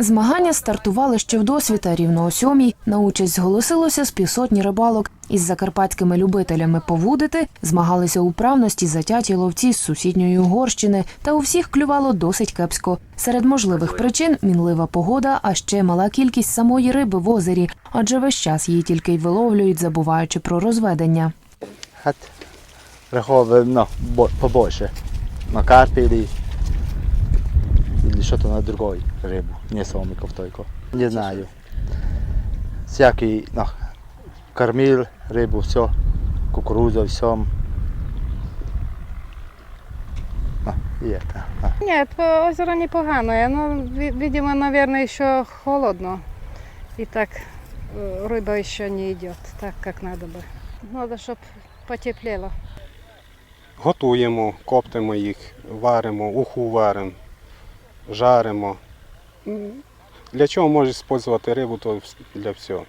Змагання стартували ще в досвіта рівно о сьомій. На участь зголосилося з півсотні рибалок. Із закарпатськими любителями повудити змагалися у правності затяті ловці з сусідньої Угорщини, та у всіх клювало досить кепсько. Серед можливих причин мінлива погода, а ще мала кількість самої риби в озері, адже весь час її тільки й виловлюють, забуваючи про розведення. Att рахове ну, побольше. На карпі или, или что-то на другой рыбу, не сомиков только. Не знаю. Всякий, ну, кормил рыбу, все, кукуруза, все. Ну, і это. а. Ні, то озеро непогане. Ну, ви- видимо, наверное, еще холодно. И так э, рыба еще не идет так, как надо бы. Надо, чтобы потеплело. Готуємо, коптимо їх, варимо, уху варимо, жаримо. Для чого можеш використовувати рибу, то для всього.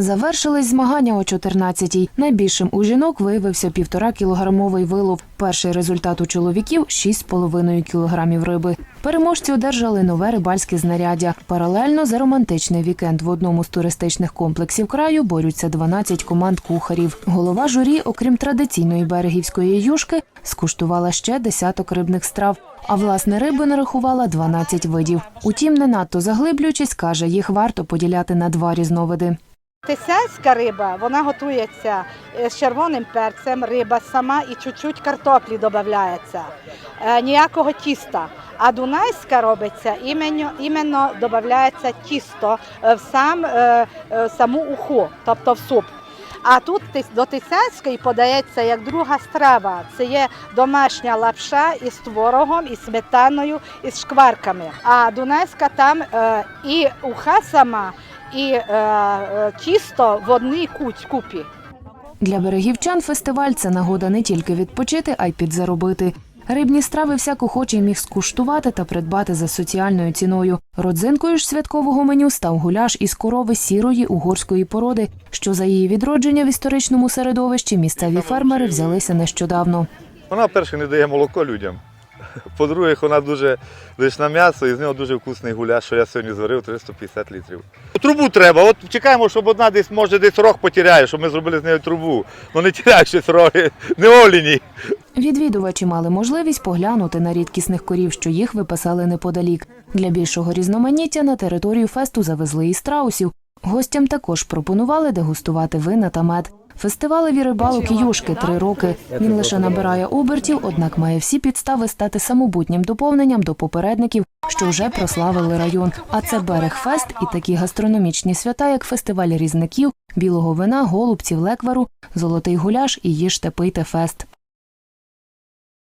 Завершились змагання о 14-й. Найбільшим у жінок виявився півтора кілограмовий вилов. Перший результат у чоловіків 6,5 кілограмів риби. Переможці одержали нове рибальське знаряддя. Паралельно за романтичний вікенд в одному з туристичних комплексів краю борються 12 команд кухарів. Голова журі, окрім традиційної берегівської юшки, скуштувала ще десяток рибних страв. А власне риби нарахувала 12 видів. Утім, не надто заглиблюючись, каже, їх варто поділяти на два різновиди. Тисяцька риба, вона готується е, з червоним перцем, риба сама і чуть-чуть картоплі додається. Е, Ніякого тіста. А дунайська робиться іменно, іменно додається тісто е, в сам, саму уху, тобто в суп. А тут до тисяцької подається як друга страва. Це є домашня лапша із творогом, із сметаною, із шкварками. А дунайська там і уха сама, і е, е, тісто в одній куть купі. Для берегівчан фестиваль це нагода не тільки відпочити, а й підзаробити. Рибні страви всяк охочий міг скуштувати та придбати за соціальною ціною. Родзинкою ж святкового меню став гуляш із корови сірої угорської породи, що за її відродження в історичному середовищі місцеві фермери взялися нещодавно. Вона, перше, не дає молоко людям. По-друге, вона дуже лише на м'ясо і з нього дуже вкусний гуляш, що я сьогодні зварив 350 літрів. Трубу треба. От чекаємо, щоб одна десь, може, десь рог потіряє, щоб ми зробили з нею трубу. Ну не тіряй роги, не оліні. Відвідувачі мали можливість поглянути на рідкісних корів, що їх випасали неподалік. Для більшого різноманіття на територію фесту завезли і страусів. Гостям також пропонували дегустувати вина та мед. Фестивалеві рибалок юшки три роки. Він лише набирає обертів, однак має всі підстави стати самобутнім доповненням до попередників, що вже прославили район. А це берегфест і такі гастрономічні свята, як фестиваль різників, білого вина, голубців, леквару, золотий гуляш і їжте пийте фест.